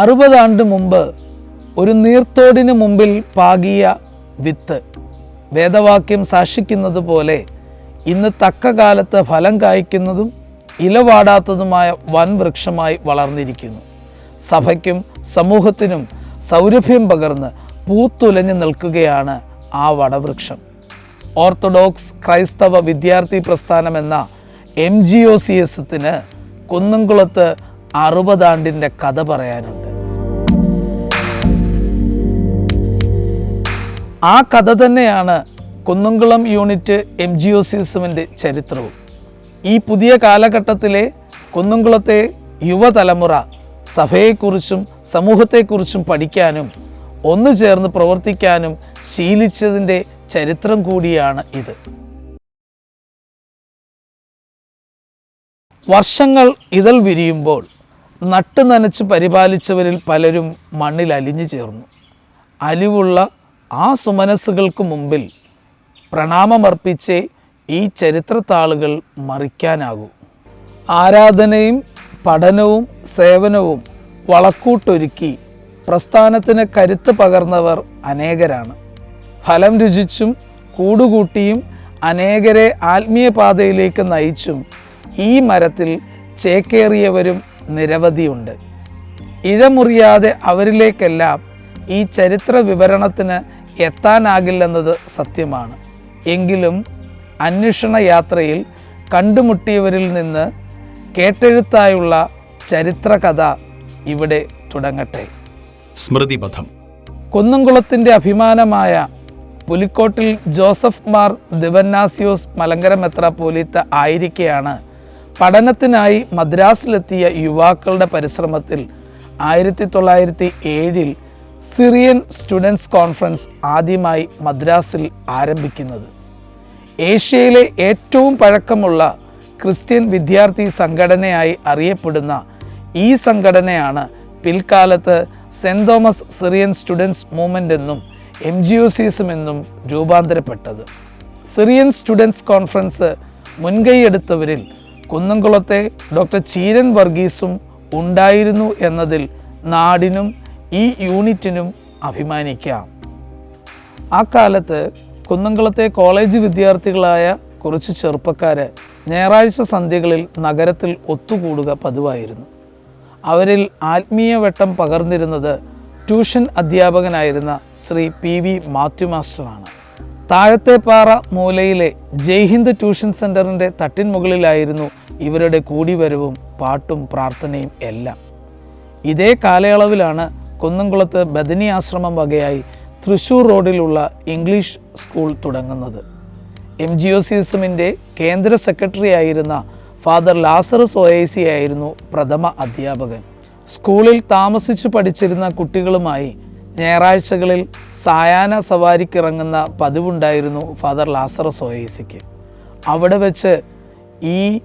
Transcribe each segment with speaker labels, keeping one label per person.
Speaker 1: അറുപതാണ്ട് മുമ്പ് ഒരു നീർത്തോടിന് മുമ്പിൽ പാകിയ വിത്ത്. വേദവാക്യം സാക്ഷിക്കുന്നത് പോലെ ഇന്ന് തക്ക കാലത്ത് ഫലം കായ്ക്കുന്നതും ഇലവാടാത്തതുമായ വൻ വൃക്ഷമായി വളർന്നിരിക്കുന്നു. സഭയ്ക്കും സമൂഹത്തിനും സൗരഭ്യം പകർന്ന് പൂത്തുലഞ്ഞു നിൽക്കുകയാണ് ആ വടവൃക്ഷം. ഓർത്തഡോക്സ് ക്രൈസ്തവ വിദ്യാർത്ഥി പ്രസ്ഥാനം എന്ന എം ജി ഒ സി എസത്തിന് കുന്നംകുളത്ത് അറുപതാണ്ടിന്റെ കഥ പറയാനുണ്ട്. ആ കഥ തന്നെയാണ് Kunnamkulam unit M G O C എസിന്റെ ചരിത്രവും. ഈ പുതിയ കാലഘട്ടത്തിലെ കുന്നംകുളത്തെ യുവതലമുറ സഭയെക്കുറിച്ചും സമൂഹത്തെക്കുറിച്ചും പഠിക്കാനും ഒന്നു ചേർന്ന് പ്രവർത്തിക്കാനും ശീലിച്ചതിന്റെ ചരിത്രം കൂടിയാണ് ഇത്. വർഷങ്ങൾ ഇതൾ വിരിയുമ്പോൾ നട്ടു നനച്ച് പരിപാലിച്ചവരിൽ പലരും മണ്ണിൽ അലിഞ്ഞു ചേർന്നു. അലിവുള്ള ആ സുമനസ്സുകൾക്ക് മുമ്പിൽ പ്രണാമമർപ്പിച്ച് ഈ ചരിത്രത്താളുകൾ മറിക്കാനാകൂ. ആരാധനയും പഠനവും സേവനവും വളക്കൂട്ടൊരുക്കി പ്രസ്ഥാനത്തിന് കരുത്ത് പകർന്നവർ അനേകരാണ്. ഫലം രുചിച്ചും കൂടുകൂട്ടിയും അനേകരെ ആത്മീയ പാതയിലേക്ക് നയിച്ചും ഈ മരത്തിൽ ചേക്കേറിയവരും നിരവധിയുണ്ട്. ഇഴമുറിയാതെ അവരിലേക്കെല്ലാം ഈ ചരിത്ര വിവരണത്തിന് എത്താനാകില്ലെന്നത് സത്യമാണ്. എങ്കിലും അന്വേഷണ യാത്രയിൽ കണ്ടുമുട്ടിയവരിൽ നിന്ന് കേട്ടെഴുത്തായുള്ള ചരിത്രകഥ ഇവിടെ തുടങ്ങട്ടെ.
Speaker 2: സ്മൃതിപഥം.
Speaker 1: കുന്നംകുളത്തിന്റെ അഭിമാനമായ പുലിക്കോട്ടിൽ ജോസഫ് മാർ ദിവന്നാസിയോസ് മലങ്കര മെത്രാപ്പോലീത്ത ആയിരിക്കെയാണ് പഠനത്തിനായി മദ്രാസിലെത്തിയ യുവാക്കളുടെ പരിശ്രമത്തിൽ ആയിരത്തി തൊള്ളായിരത്തി ഏഴിൽ സിറിയൻ സ്റ്റുഡൻസ് കോൺഫറൻസ് ആദ്യമായി മദ്രാസിൽ ആരംഭിക്കുന്നത്. ഏഷ്യയിലെ ഏറ്റവും പഴക്കമുള്ള ക്രിസ്ത്യൻ വിദ്യാർത്ഥി സംഘടനയായി അറിയപ്പെടുന്ന ഈ സംഘടനയാണ് പിൽക്കാലത്ത് Saint Thomas Syrian students movement എന്നും എം ജി ഒ സീസും എന്നും രൂപാന്തരപ്പെട്ടത്. സിറിയൻ സ്റ്റുഡൻസ് കോൺഫറൻസ് മുൻകൈയെടുത്തവരിൽ കുന്നംകുളത്തെ ഡോക്ടർ ചീരൻ വർഗീസും ഉണ്ടായിരുന്നു എന്നതിൽ നാടിനും ഈ യൂണിറ്റിനും അഭിമാനിക്കാം. ആ കാലത്ത് കുന്നംകുളത്തെ കോളേജ് വിദ്യാർത്ഥികളായ കുറച്ച് ചെറുപ്പക്കാർ ഞായറാഴ്ച സന്ധ്യകളിൽ നഗരത്തിൽ ഒത്തുകൂടുക പതിവായിരുന്നു. അവരിൽ ആത്മീയ വെട്ടം പകർന്നിരുന്നത് ട്യൂഷൻ അധ്യാപകനായിരുന്ന ശ്രീ പി വി മാത്യു മാസ്റ്ററാണ്. താഴത്തെപ്പാറ മൂലയിലെ ജയ്ഹിന്ദ് ട്യൂഷൻ സെന്ററിന്റെ തട്ടിൻ മുകളിലായിരുന്നു ഇവരുടെ കൂടിവരവും പാട്ടും പ്രാർത്ഥനയും എല്ലാം. ഇതേ കാലയളവിലാണ് കുന്നംകുളത്ത് ബദനി ആശ്രമം വകയായി തൃശ്ശൂർ റോഡിലുള്ള ഇംഗ്ലീഷ് സ്കൂൾ തുടങ്ങുന്നത്. എം ജി ഒ സിസമിന്റെ കേന്ദ്ര സെക്രട്ടറി ആയിരുന്ന ഫാദർ ലാസറസ് ഒയേസി ആയിരുന്നു പ്രഥമ അധ്യാപകൻ. സ്കൂളിൽ താമസിച്ചു പഠിച്ചിരുന്ന കുട്ടികളുമായി ഞായറാഴ്ചകളിൽ സായാഹ്ന സവാരിക്കിറങ്ങുന്ന പതിവുണ്ടായിരുന്നു ഫാദർ ലാസറസ് ഒയേസിക്ക് അവിടെ വെച്ച് ഈ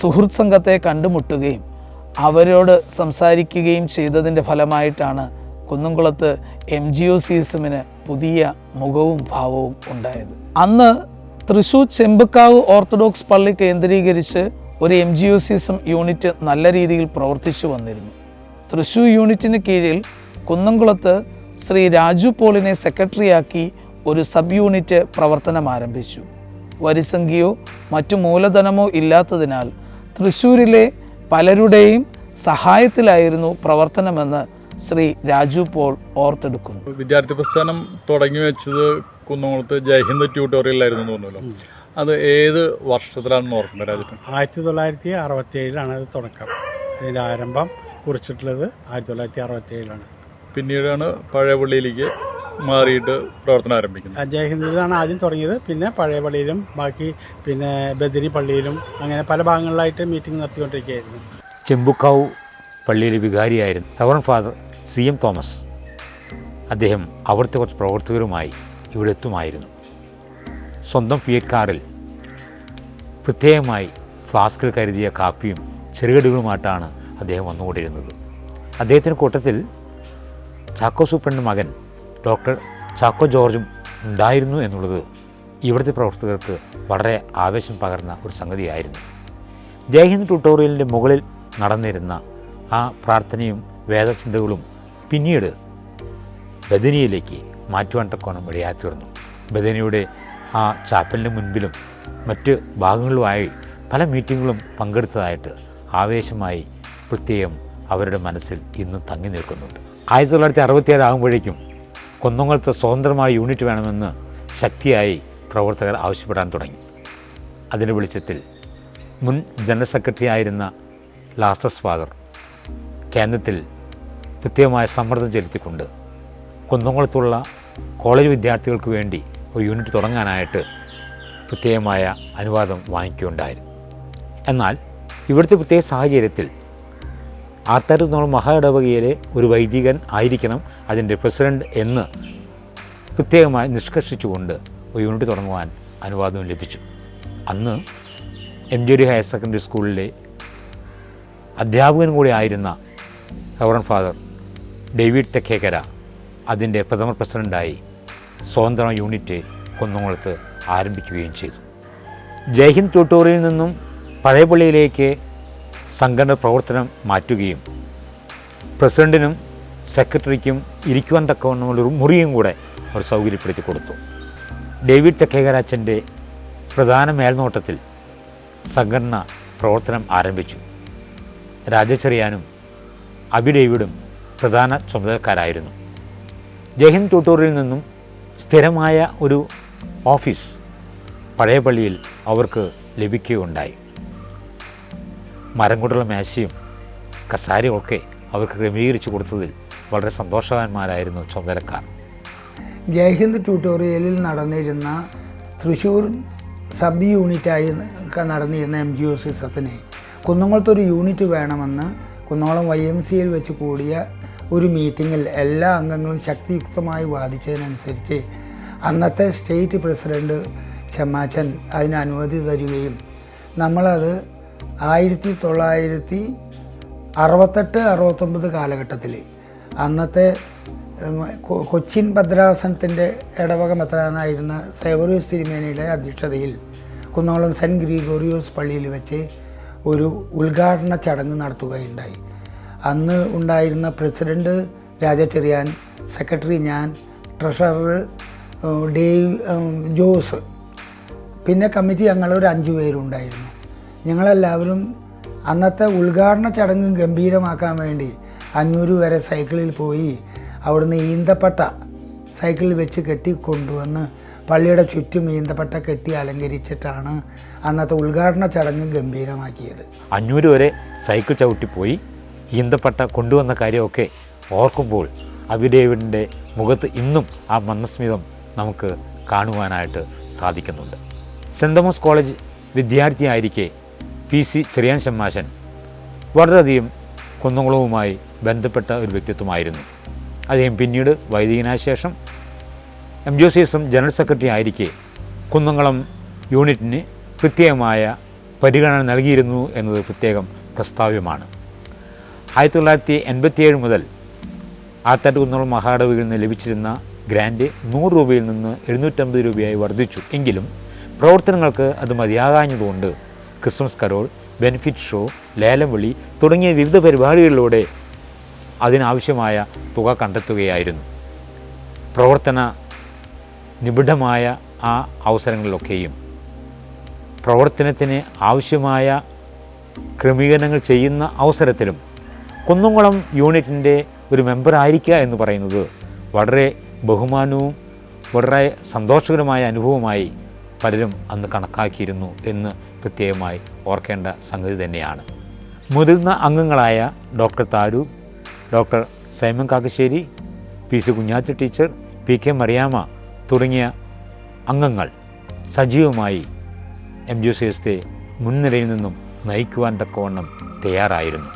Speaker 1: സുഹൃത് സംഘത്തെ കണ്ടുമുട്ടുകയും അവരോട് സംസാരിക്കുകയും ചെയ്തതിന്റെ ഫലമായിട്ടാണ് കുന്നംകുളത്ത് എം ജി ഒ സിസമിന് പുതിയ മുഖവും ഭാവവും ഉണ്ടായത്. അന്ന് തൃശൂർ ചെമ്പക്കാവ് ഓർത്തഡോക്സ് പള്ളി കേന്ദ്രീകരിച്ച് ഒരു എം ജി ഒ സിസം യൂണിറ്റ് നല്ല രീതിയിൽ പ്രവർത്തിച്ചു വന്നിരുന്നു. തൃശൂർ യൂണിറ്റിന് കീഴിൽ കുന്നംകുളത്ത് ശ്രീ രാജു പോളിനെ സെക്രട്ടറിയാക്കി ഒരു സബ് യൂണിറ്റ് പ്രവർത്തനം ആരംഭിച്ചു. വരിസംഖ്യയോ മറ്റു മൂലധനമോ ഇല്ലാത്തതിനാൽ തൃശ്ശൂരിലെ പലരുടെയും സഹായത്തിലായിരുന്നു പ്രവർത്തനമെന്ന് ശ്രീ രാജു പോൾ ഓർത്തെടുക്കുന്നു.
Speaker 3: വിദ്യാർത്ഥി പ്രസ്ഥാനം തുടങ്ങി വെച്ചത് കുന്നംകുളത്ത് ജയ്ഹിന്ദ് ട്യൂട്ടോറിയലായിരുന്നു എന്ന് തോന്നുമല്ലോ അത് ഏത് വർഷത്തിലാണെന്ന് ഓർക്കുന്നത് രാജു
Speaker 4: ആയിരത്തി തൊള്ളായിരത്തി അറുപത്തി ഏഴിലാണ് അത് തുടക്കം. അതിന്റെ ആരംഭം കുറിച്ചിട്ടുള്ളത് ആയിരത്തി തൊള്ളായിരത്തി അറുപത്തി ഏഴിലാണ്
Speaker 3: പിന്നീടാണ് പഴയ പള്ളിയിലേക്ക് മാറിയിട്ട് പ്രവർത്തനം ആരംഭിക്കുന്നത്
Speaker 4: ജയഹിന്ദിലാണ് ആദ്യം തുടങ്ങിയത്. പിന്നെ പഴയ പള്ളിയിലും ബാക്കി പിന്നെ ബദരി പള്ളിയിലും അങ്ങനെ പല ഭാഗങ്ങളിലായിട്ട് മീറ്റിംഗ് നടത്തിക്കൊണ്ടിരിക്കുകയായിരുന്നു.
Speaker 5: ചെമ്പുക്കാവ് പള്ളിയിലെ വികാരിയായിരുന്നു reverend father C M Thomas അദ്ദേഹം അവിടുത്തെ കുറച്ച് പ്രവർത്തകരുമായി ഇവിടെ എത്തുമായിരുന്നു. സ്വന്തം ഫിയറ്റ് കാറിൽ പ്രത്യേകമായി ഫ്ലാസ്കിൽ കരുതിയ കാപ്പിയും ചെറുകടികളുമായിട്ടാണ് അദ്ദേഹം വന്നുകൊണ്ടിരുന്നത്. അദ്ദേഹത്തിന്റെ കൂട്ടത്തിൽ ചാക്കോ സൂപ്രണ്ട് മകൻ ഡോക്ടർ ചാക്കോ ജോർജും ഉണ്ടായിരുന്നു എന്നുള്ളത് ഇവിടുത്തെ പ്രവർത്തകർക്ക് വളരെ ആവേശം പകർന്ന ഒരു സംഗതിയായിരുന്നു. ജയ്ഹിന്ദ് ട്യൂട്ടോറിയലിന്റെ മുകളിൽ നടന്നിരുന്ന ആ പ്രാർത്ഥനയും വേദചിന്തകളും പിന്നീട് ബദനിയിലേക്ക് മാറ്റുവാൻ തക്കോണം ഇടയാത്തീർന്നു ബദനിയുടെ ആ ചാപ്പലിന് മുൻപിലും മറ്റ് ഭാഗങ്ങളിലുമായി പല മീറ്റിങ്ങുകളും പങ്കെടുത്തതായിട്ട് ആവേശമായി പ്രത്യേകം അവരുടെ മനസ്സിൽ ഇന്നും തങ്ങി നിൽക്കുന്നുണ്ട്. ആയിരത്തി തൊള്ളായിരത്തി അറുപത്തിയേഴ് ആകുമ്പോഴേക്കും കുന്നംകുളത്ത് സ്വതന്ത്രമായ യൂണിറ്റ് വേണമെന്ന് ശക്തിയായി പ്രവർത്തകർ ആവശ്യപ്പെടാൻ തുടങ്ങി. അതിന്റെ വെളിച്ചത്തിൽ മുൻ ജനറൽ സെക്രട്ടറി ആയിരുന്ന ലാസ്റ്റസ് ഫാദർ കേന്ദ്രത്തിൽ പ്രത്യേകമായ സമ്മർദ്ദം ചെലുത്തിക്കൊണ്ട് കുന്നംകുളത്തുള്ള കോളേജ് വിദ്യാർത്ഥികൾക്ക് വേണ്ടി ഒരു യൂണിറ്റ് തുടങ്ങാനായിട്ട് പ്രത്യേകമായ അനുവാദം വാങ്ങിക്കുകയുണ്ടായിരുന്നു എന്നാൽ ഇവിടുത്തെ പ്രത്യേക സാഹചര്യത്തിൽ ആർത്താരത്തോളം മഹാ ഇടവകയിലെ ഒരു വൈദികൻ ആയിരിക്കണം അതിന്റെ പ്രസിഡന്റ് എന്ന് പ്രത്യേകമായി നിഷ്കർഷിച്ചുകൊണ്ട് ഒരു യൂണിറ്റ് തുടങ്ങുവാൻ അനുവാദം ലഭിച്ചു. അന്ന് M J D higher secondary സ്കൂളിലെ അധ്യാപകൻ കൂടി ആയിരുന്ന റവറൻ ഫാദർ ഡേവിഡ് തെക്കേക്കര അതിന്റെ പ്രഥമ പ്രസിഡന്റായി സ്വതന്ത്ര യൂണിറ്റ് കുന്നംകുളത്ത് ആരംഭിക്കുകയും ചെയ്തു. ജയ്ഹിന്ദ് ട്യൂട്ടോറിയൽ നിന്നും പഴയപള്ളിയിലേക്ക് സംഘടന പ്രവർത്തനം മാറ്റുകയും പ്രസിഡന്റിനും സെക്രട്ടറിക്കും ഇരിക്കുവാൻ തക്കവണ്ണമുള്ളൊരു മുറിയും കൂടെ അവർ സൗകര്യപ്പെടുത്തി കൊടുത്തു. ഡേവിഡ് തെക്കേകരാച്ചന്റെ പ്രധാന മേൽനോട്ടത്തിൽ സംഘടന പ്രവർത്തനം ആരംഭിച്ചു. രാജചെറിയാനും അബി ഡേവിഡും പ്രധാന ചുമതലക്കാരായിരുന്നു. ജഹിന്ദ് ട്യൂട്ടോറിയിൽ നിന്നും സ്ഥിരമായ ഒരു ഓഫീസ് പഴയ പള്ളിയിൽ അവർക്ക് ലഭിക്കുകയുണ്ടായി. മരം കൊണ്ടുള്ള മേശയും കസാരയൊക്കെ അവർക്ക് ക്രമീകരിച്ചു കൊടുത്തതിൽ വളരെ സന്തോഷവാന്മാരായിരുന്നു ചുമതലക്കാർ.
Speaker 2: ജയ്ഹിന്ദ് ട്യൂട്ടോറിയലിൽ നടന്നിരുന്ന തൃശ്ശൂർ സബ് യൂണിറ്റായി ഒക്കെ നടന്നിരുന്ന എം ജി ഒ സിസത്തിന് കുന്നംകുളത്തൊരു യൂണിറ്റ് വേണമെന്ന് കുന്നോളം വൈ എം സിയിൽ വെച്ച് കൂടിയ ഒരു മീറ്റിങ്ങിൽ എല്ലാ അംഗങ്ങളും ശക്തിയുക്തമായി വാദിച്ചതിനനുസരിച്ച് അന്നത്തെ സ്റ്റേറ്റ് പ്രസിഡന്റ് ചെമ്മാച്ചൻ അതിന് അനുമതി തരികയും നമ്മളത് ആയിരത്തി തൊള്ളായിരത്തി അറുപത്തെട്ട് അറുപത്തൊമ്പത് കാലഘട്ടത്തിൽ അന്നത്തെ കൊച്ചിൻ ഭദ്രാസനത്തിന്റെ ഇടവക മെത്രാനായിരുന്ന സേവറിയോസ് തിരുമേനിയുടെ അധ്യക്ഷതയിൽ കുന്നംകുളം സെന്റ് ഗ്രിഗോറിയോസ് പള്ളിയിൽ വെച്ച് ഒരു ഉദ്ഘാടന ചടങ്ങ് നടത്തുകയുണ്ടായി. അന്ന് ഉണ്ടായിരുന്ന പ്രസിഡന്റ് രാജചെറിയാൻ സെക്രട്ടറി ഞാൻ ട്രഷറർ ഡേവ് ജോസ്. പിന്നെ കമ്മിറ്റി ഞങ്ങൾ ഒരു അഞ്ച് പേരുണ്ടായിരുന്നു. ഞങ്ങളെല്ലാവരും അന്നത്തെ ഉദ്ഘാടന ചടങ്ങ് ഗംഭീരമാക്കാൻ വേണ്ടി അഞ്ഞൂറ് വരെ സൈക്കിളിൽ പോയി അവിടുന്ന് ഈന്തപ്പട്ട സൈക്കിളിൽ വെച്ച് കെട്ടി കൊണ്ടുവന്ന് പള്ളിയുടെ ചുറ്റും ഈന്തപ്പട്ട കെട്ടി അലങ്കരിച്ചിട്ടാണ് അന്നത്തെ ഉദ്ഘാടന ചടങ്ങ് ഗംഭീരമാക്കിയത്.
Speaker 5: അഞ്ഞൂറ് വരെ സൈക്കിൾ ചവിട്ടിപ്പോയി ഈന്തപ്പട്ട കൊണ്ടുവന്ന കാര്യമൊക്കെ ഓർക്കുമ്പോൾ അബിഡേവിഡിന്റെ മുഖത്ത് ഇന്നും ആ മന്ദസ്മിതം നമുക്ക് കാണുവാനായിട്ട് സാധിക്കുന്നുണ്ട്. സെന്റ് തോമസ് കോളേജ് വിദ്യാർത്ഥിയായിരിക്കെ പി സി ചെറിയാൻ ശമ്മാശൻ വളരെയധികം കുന്നംകുളവുമായി ബന്ധപ്പെട്ട ഒരു വ്യക്തിത്വമായിരുന്നു. അദ്ദേഹം പിന്നീട് വൈദികനായ ശേഷം M G C S M general secretary ആയിരിക്കെ Kunnamkulam യൂണിറ്റിന് പ്രത്യേകമായ പരിഗണന നൽകിയിരുന്നു എന്നത് പ്രത്യേകം പ്രസ്താവ്യമാണ്. ആയിരത്തി തൊള്ളായിരത്തി എൺപത്തിയേഴ് മുതൽ ആത്താട്ട് കുന്നംകുളം മഹാടവിയിൽ നിന്ന് ലഭിച്ചിരുന്ന ഗ്രാൻഡ് നൂറ് രൂപയിൽ നിന്ന് എഴുന്നൂറ്റമ്പത് രൂപയായി വർദ്ധിച്ചു. എങ്കിലും പ്രവർത്തനങ്ങൾക്ക് അത് മതിയാകാഞ്ഞതുകൊണ്ട് ക്രിസ്മസ് കരോൾ ബെനിഫിറ്റ് ഷോ ലേലം വിളി തുടങ്ങിയ വിവിധ പരിപാടികളിലൂടെ അതിനാവശ്യമായ തുക കണ്ടെത്തുകയായിരുന്നു. പ്രവർത്തന നിബിഡമായ ആ അവസരങ്ങളിലൊക്കെയും പ്രവർത്തനത്തിന് ആവശ്യമായ ക്രമീകരണങ്ങൾ ചെയ്യുന്ന അവസരത്തിലും കുന്നംകുളം യൂണിറ്റിന്റെ ഒരു മെമ്പറായിരിക്കുക എന്ന് പറയുന്നത് വളരെ ബഹുമാനവും വളരെ സന്തോഷകരമായ അനുഭവമായി പലരും അന്ന് കണക്കാക്കിയിരുന്നു എന്ന് പ്രത്യേകമായി ഓർക്കേണ്ട സംഗതി തന്നെയാണ്. മുതിർന്ന അംഗങ്ങളായ doctor Tharu doctor Simon Kakkassery P C Kunjathi teacher P K Mariamma തുടങ്ങിയ അംഗങ്ങൾ സജീവമായി എം ജി സി എസ് മുൻനിരയിൽ നിന്നും നയിക്കുവാൻ തക്കവണ്ണം തയ്യാറായിരുന്നു.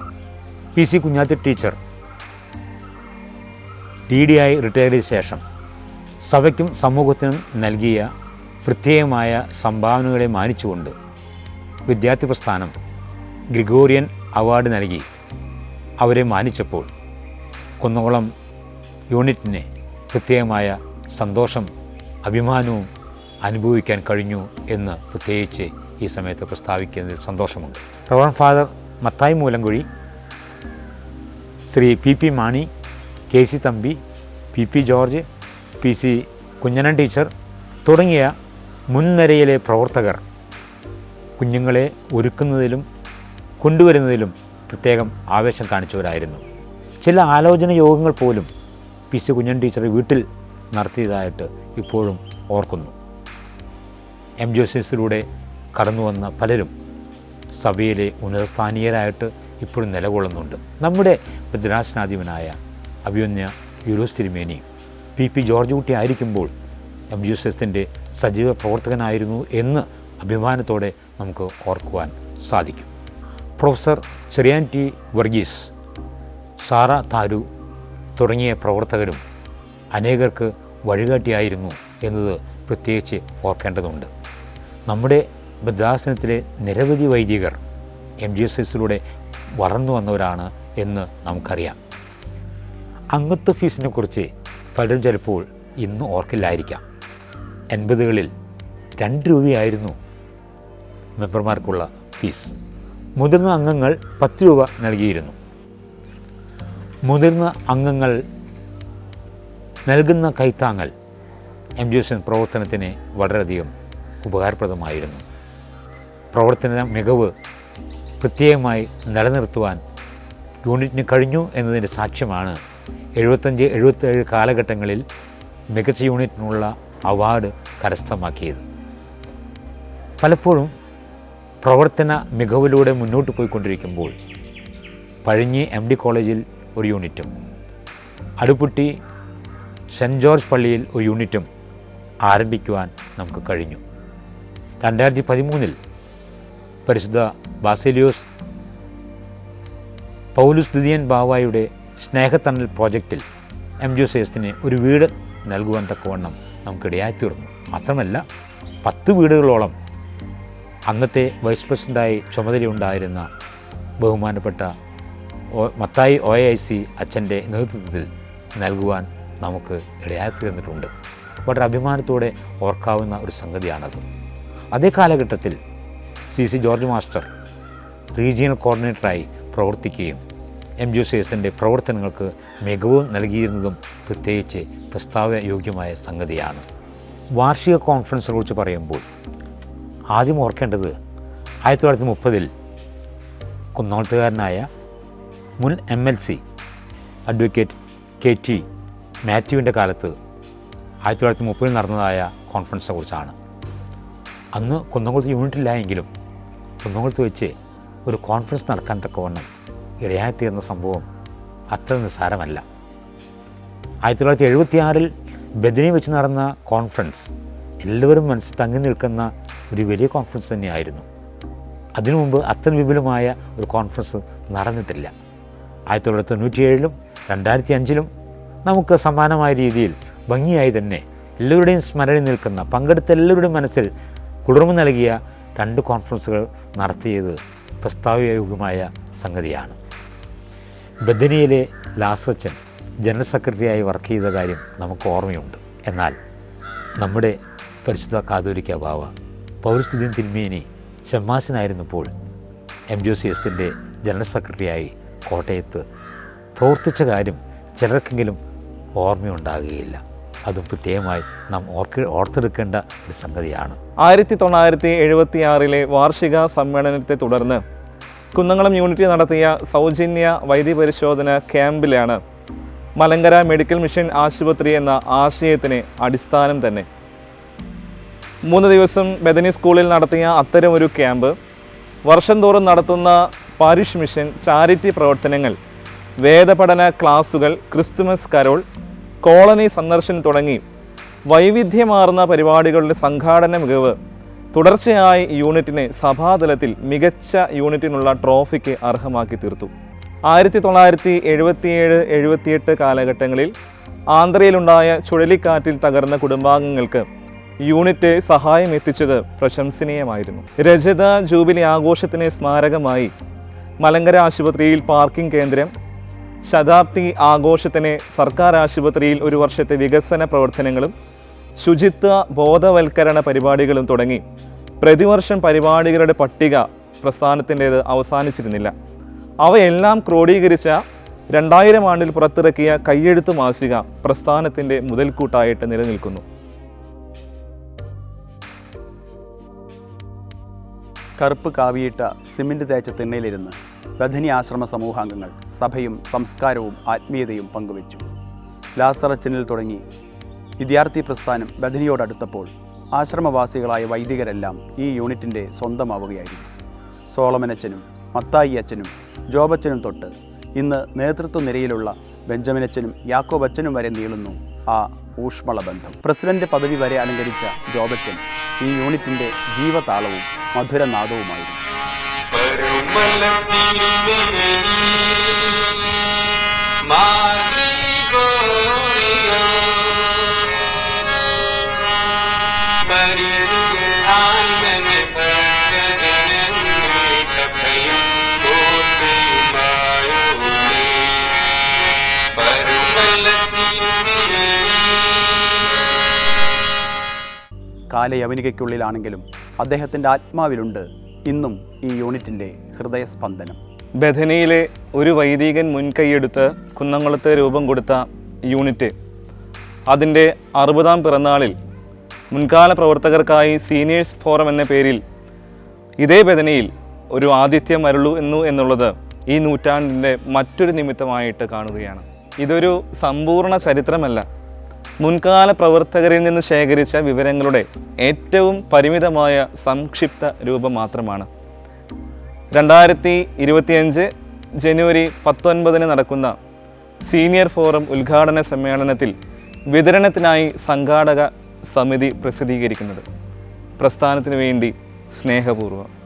Speaker 5: P C Kunjathi teacher D D ആയി റിട്ടയർ ചെയ്ത ശേഷം സഭയ്ക്കും സമൂഹത്തിനും നൽകിയ പ്രത്യേകമായ സംഭാവനകളെ മാനിച്ചുകൊണ്ട് വിദ്യാർത്ഥി പ്രസ്ഥാനം ഗ്രിഗോറിയൻ അവാർഡ് നൽകി. അവരെ മാനിച്ചപ്പോൾ കുന്നംകുളം യൂണിറ്റിന് പ്രത്യേകമായ സന്തോഷം അഭിമാനവും അനുഭവിക്കാൻ കഴിഞ്ഞു എന്ന് പ്രത്യേകിച്ച് ഈ സമയത്ത് പ്രസ്താവിക്കുന്നതിൽ സന്തോഷമുണ്ട്. Reverend father Mathai Moolamkuzhi Shri P P Mani K C Thampi P P George P C Kunjanan teacher തുടങ്ങിയ മുൻനിരയിലെ പ്രവർത്തകർ കുഞ്ഞുങ്ങളെ ഒരുക്കുന്നതിലും കൊണ്ടുവരുന്നതിലും പ്രത്യേകം ആവേശം കാണിച്ചവരായിരുന്നു. ചില ആലോചന യോഗങ്ങൾ പോലും പി സി കുഞ്ഞൻ ടീച്ചർ വീട്ടിൽ നടത്തിയതായിട്ട് ഇപ്പോഴും ഓർക്കുന്നു. എം ജി കടന്നുവന്ന കടന്നു വന്ന പലരും സഭയിലെ ഉന്നതസ്ഥാനീയരായിട്ട് ഇപ്പോഴും നിലകൊള്ളുന്നുണ്ട്. നമ്മുടെ ഭദ്രാസനാധിപനായ അഭിമന്യ യൂറോസ് തിരുമേനി പി പി ജോർജ് കുട്ടി ആയിരിക്കുമ്പോൾ എം ജി സജീവ പ്രവർത്തകനായിരുന്നു എന്ന് അഭിമാനത്തോടെ നമുക്ക് ഓർക്കുവാൻ സാധിക്കും. Professor Cherian T Varghese Sara താരു തുടങ്ങിയ പ്രവർത്തകരും അനേകർക്ക് വഴികാട്ടിയായിരുന്നു എന്നത് പ്രത്യേകിച്ച് ഓർക്കേണ്ടതുണ്ട്. നമ്മുടെ വൃദ്ധാസനത്തിലെ നിരവധി വൈദികർ എം ജി എസ് എസിലൂടെ വളർന്നു വന്നവരാണ് എന്ന് നമുക്കറിയാം. അംഗത്വ ഫീസിനെ കുറിച്ച് പലരും ചിലപ്പോൾ ഇന്ന് ഓർക്കില്ലായിരിക്കാം. എൺപതുകളിൽ രണ്ട് രൂപയായിരുന്നു മെമ്പർമാർക്കുള്ള ഫീസ് മുതിർന്ന അംഗങ്ങൾ പത്ത് രൂപ നൽകിയിരുന്നു. മുതിർന്ന അംഗങ്ങൾ നൽകുന്ന കൈത്താങ്ങൽ എം ജി എസ് പ്രവർത്തനത്തിന് വളരെയധികം ഉപകാരപ്രദമായിരുന്നു. പ്രവർത്തന മികവ് പ്രത്യേകമായി നിലനിർത്തുവാൻ യൂണിറ്റിന് കഴിഞ്ഞു എന്നതിന്റെ സാക്ഷ്യമാണ് എഴുപത്തഞ്ച് എഴുപത്തേഴ് കാലഘട്ടങ്ങളിൽ മികച്ച യൂണിറ്റിനുള്ള അവാർഡ് കരസ്ഥമാക്കിയത്. പലപ്പോഴും പ്രവർത്തന മികവിലൂടെ മുന്നോട്ട് പോയിക്കൊണ്ടിരിക്കുമ്പോൾ പഴഞ്ഞി എം ഡി കോളേജിൽ ഒരു യൂണിറ്റും അടുപ്പുട്ടി സെന്റ് ജോർജ് പള്ളിയിൽ ഒരു യൂണിറ്റും ആരംഭിക്കുവാൻ നമുക്ക് കഴിഞ്ഞു. രണ്ടായിരത്തി പതിമൂന്നിൽ പരിശുദ്ധ ബാസിലിയോസ് പൗലുസ് ദിദിയൻ ബാവായുടെ സ്നേഹത്തണൽ പ്രോജക്റ്റിൽ എം ജി എസിന് ഒരു വീട് നൽകുവാൻ തക്കവണ്ണം നമുക്കിടയായി തീർന്നു മാത്രമല്ല പത്ത് വീടുകളോളം അന്നത്തെ വൈസ് പ്രസിഡന്റായി ചുമതലയുണ്ടായിരുന്ന ബഹുമാനപ്പെട്ട മത്തായി ഒ ഐ സി അച്ഛന്റെ നേതൃത്വത്തിൽ നൽകുവാൻ നമുക്ക് ഇടയായി തീർന്നിട്ടുണ്ട്. വളരെ അഭിമാനത്തോടെ ഓർക്കാവുന്ന ഒരു സംഗതിയാണത്. അതേ കാലഘട്ടത്തിൽ C C George master regional കോർഡിനേറ്ററായി പ്രവർത്തിക്കുകയും എം ജി എസിന്റെ പ്രവർത്തനങ്ങൾക്ക് മികവ് നൽകിയിരുന്നതും പ്രത്യേകിച്ച് പ്രസ്താവയോഗ്യമായ സംഗതിയാണ്. വാർഷിക കോൺഫറൻസിനെ കുറിച്ച് പറയുമ്പോൾ ആദ്യം ഓർക്കേണ്ടത് ആയിരത്തി തൊള്ളായിരത്തി മുപ്പതിൽ കുന്നോളത്തുകാരനായ മുൻ M L C advocate K T മാത്യുവിന്റെ കാലത്ത് ആയിരത്തി തൊള്ളായിരത്തി മുപ്പതിൽ നടന്നതായ കോൺഫറൻസിനെ കുറിച്ചാണ്. അന്ന് കുന്നംകുളത്ത് യൂണിറ്റില്ല എങ്കിലും കുന്നംകുളത്ത് വെച്ച് ഒരു കോൺഫറൻസ് നടക്കാൻ തക്കവണ്ണം ഇടയായിത്തീർന്ന സംഭവം അത്ര നിസ്സാരമല്ല. ആയിരത്തി തൊള്ളായിരത്തി എഴുപത്തിയാറിൽ ബദനി വെച്ച് നടന്ന കോൺഫറൻസ് എല്ലാവരും മനസ്സിൽ തങ്ങി നിൽക്കുന്ന ഒരു വലിയ കോൺഫറൻസ് തന്നെയായിരുന്നു. അതിനു മുമ്പ് അത്ര വിപുലമായ ഒരു കോൺഫറൻസ് നടന്നിട്ടില്ല. ആയിരത്തി തൊള്ളായിരത്തി തൊണ്ണൂറ്റിയേഴിലും രണ്ടായിരത്തി അഞ്ചിലും നമുക്ക് സമാനമായ രീതിയിൽ ഭംഗിയായി തന്നെ എല്ലാവരുടെയും സ്മരണയിൽ നിൽക്കുന്ന പങ്കെടുത്ത എല്ലാവരുടെയും മനസ്സിൽ കുളിർമ നൽകിയ രണ്ട് കോൺഫറൻസുകൾ നടത്തിയത് പ്രസ്താവയോഗ്യമായ സംഗതിയാണ്. ബദനിയിലെ ലാസച്ചൻ ജനറൽ സെക്രട്ടറിയായി വർക്ക് ചെയ്ത കാര്യം നമുക്ക് ഓർമ്മയുണ്ട്. എന്നാൽ നമ്മുടെ പരിശുദ്ധ കാതോലിക്ക ബാവ പൗരസ്തുതിൻ തിന്മേനി ഷമ്മാസിനായിരുന്നപ്പോൾ എം ജി സി എസിന്റെ ജനറൽ സെക്രട്ടറിയായി കോട്ടയത്ത് പ്രവർത്തിച്ച കാര്യം ചിലർക്കെങ്കിലും ഓർമ്മയുണ്ടാകുകയില്ല. അതും പ്രത്യേകമായി നാം ഓർക്ക ഓർത്തെടുക്കേണ്ട ഒരു സംഗതിയാണ്.
Speaker 6: ആയിരത്തി തൊള്ളായിരത്തി എഴുപത്തി ആറിലെ വാർഷിക സമ്മേളനത്തെ തുടർന്ന് കുന്നംകുളം യൂണിറ്റ് നടത്തിയ സൗജന്യ വൈദ്യപരിശോധന ക്യാമ്പിലാണ് മലങ്കര മെഡിക്കൽ മിഷൻ ആശുപത്രി എന്ന ആശയത്തിന് അടിസ്ഥാനം തന്നെ. മൂന്ന് ദിവസം ബദനി സ്കൂളിൽ നടത്തിയ അത്തരമൊരു ക്യാമ്പ് വർഷം തോറും നടത്തുന്ന പാരിഷ് മിഷൻ ചാരിറ്റി പ്രവർത്തനങ്ങൾ വേദപഠന ക്ലാസുകൾ ക്രിസ്തുമസ് കരോൾ കോളനി സന്ദർശനം തുടങ്ങി വൈവിധ്യമാർന്ന പരിപാടികളുടെ സംഘാടന മികവ് തുടർച്ചയായി യൂണിറ്റിനെ സഭാതലത്തിൽ മികച്ച യൂണിറ്റിനുള്ള ട്രോഫിക്ക് അർഹമാക്കി തീർത്തു. ആയിരത്തി തൊള്ളായിരത്തി എഴുപത്തിയേഴ് എഴുപത്തിയെട്ട് കാലഘട്ടങ്ങളിൽ ആന്ധ്രയിലുണ്ടായ ചുഴലിക്കാറ്റിൽ തകർന്ന കുടുംബാംഗങ്ങൾക്ക് യൂണിറ്റ് സഹായം എത്തിച്ചത് പ്രശംസനീയമായിരുന്നു. രജത ജൂബിലി ആഘോഷത്തിന് സ്മാരകമായി മലങ്കര ആശുപത്രിയിൽ പാർക്കിംഗ് കേന്ദ്രം ശതാബ്ദി ആഘോഷത്തിന് സർക്കാർ ആശുപത്രിയിൽ ഒരു വർഷത്തെ വികസന പ്രവർത്തനങ്ങളും ശുചിത്വ ബോധവൽക്കരണ പരിപാടികളും തുടങ്ങി. പ്രതിവർഷം പരിപാടികളുടെ പട്ടിക പ്രസ്ഥാനത്തിന്റേത് അവസാനിച്ചിരുന്നില്ല. അവയെല്ലാം ക്രോഡീകരിച്ച രണ്ടായിരം ആണ്ടിൽ പുറത്തിറക്കിയ കയ്യെഴുത്തു മാസിക പ്രസ്ഥാനത്തിന്റെ മുതൽക്കൂട്ടായിട്ട് നിലനിൽക്കുന്നു.
Speaker 7: കറുപ്പ് കാവിയിട്ട സിമന്റ് തേച്ച തിണ്ണയിലിരുന്ന് ബഥനി ആശ്രമ സമൂഹാംഗങ്ങൾ സഭയും സംസ്കാരവും ആത്മീയതയും പങ്കുവച്ചു. ലാസറച്ചനിൽ തുടങ്ങി. വിദ്യാർത്ഥി പ്രസ്ഥാനം ബഥനിയോടടുത്തപ്പോൾ ആശ്രമവാസികളായ വൈദികരെല്ലാം ഈ യൂണിറ്റിന്റെ സ്വന്തമാവുകയായിരുന്നു. സോളമനച്ചനും മത്തായി അച്ഛനും ജോബച്ചനും തൊട്ട് ഇന്ന് നേതൃത്വ നിരയിലുള്ള ബെഞ്ചമിനച്ചനും യാക്കോബച്ചനും വരെ നീളുന്നു. ആ ഊഷ്മള ബന്ധം പ്രസിഡന്റ് പദവി വരെ അലങ്കരിച്ച ജോബച്ചൻ ഈ യൂണിറ്റിന്റെ ജീവതാളവും മധുരനാദവുമായിരുന്നു. കാലയവനികയ്ക്കുള്ളിലാണെങ്കിലും അദ്ദേഹത്തിന്റെ ആത്മാവിലുണ്ട് ഇന്നും ഈ യൂണിറ്റിന്റെ ഹൃദയസ്പന്ദനം.
Speaker 6: ബഥനിയിലെ ഒരു വൈദികൻ മുൻകൈയെടുത്ത് കുന്നംകുളത്ത് രൂപം കൊടുത്ത യൂണിറ്റ് അതിന്റെ അറുപതാം പിറന്നാളിൽ മുൻകാല പ്രവർത്തകർക്കായി സീനിയേഴ്സ് ഫോറം എന്ന പേരിൽ ഇതേ ബഥനിയിൽ ഒരു ആതിഥ്യം അരുളു എന്നു എന്നുള്ളത് ഈ നൂറ്റാണ്ടിന്റെ മറ്റൊരു നിമിത്തമായിട്ട് കാണുകയാണ്. ഇതൊരു സമ്പൂർണ ചരിത്രമല്ല. മുൻകാല പ്രവർത്തകരിൽ നിന്ന് ശേഖരിച്ച വിവരങ്ങളുടെ ഏറ്റവും പരിമിതമായ സംക്ഷിപ്ത രൂപം മാത്രമാണ്. രണ്ടായിരത്തി ഇരുപത്തിയഞ്ച് ജനുവരി പത്തൊൻപതിന് നടക്കുന്ന സീനിയർ ഫോറം ഉദ്ഘാടന സമ്മേളനത്തിൽ വിതരണത്തിനായി സംഘാടക സമിതി പ്രസിദ്ധീകരിക്കുന്നത്. പ്രസ്ഥാനത്തിന് വേണ്ടി സ്നേഹപൂർവം.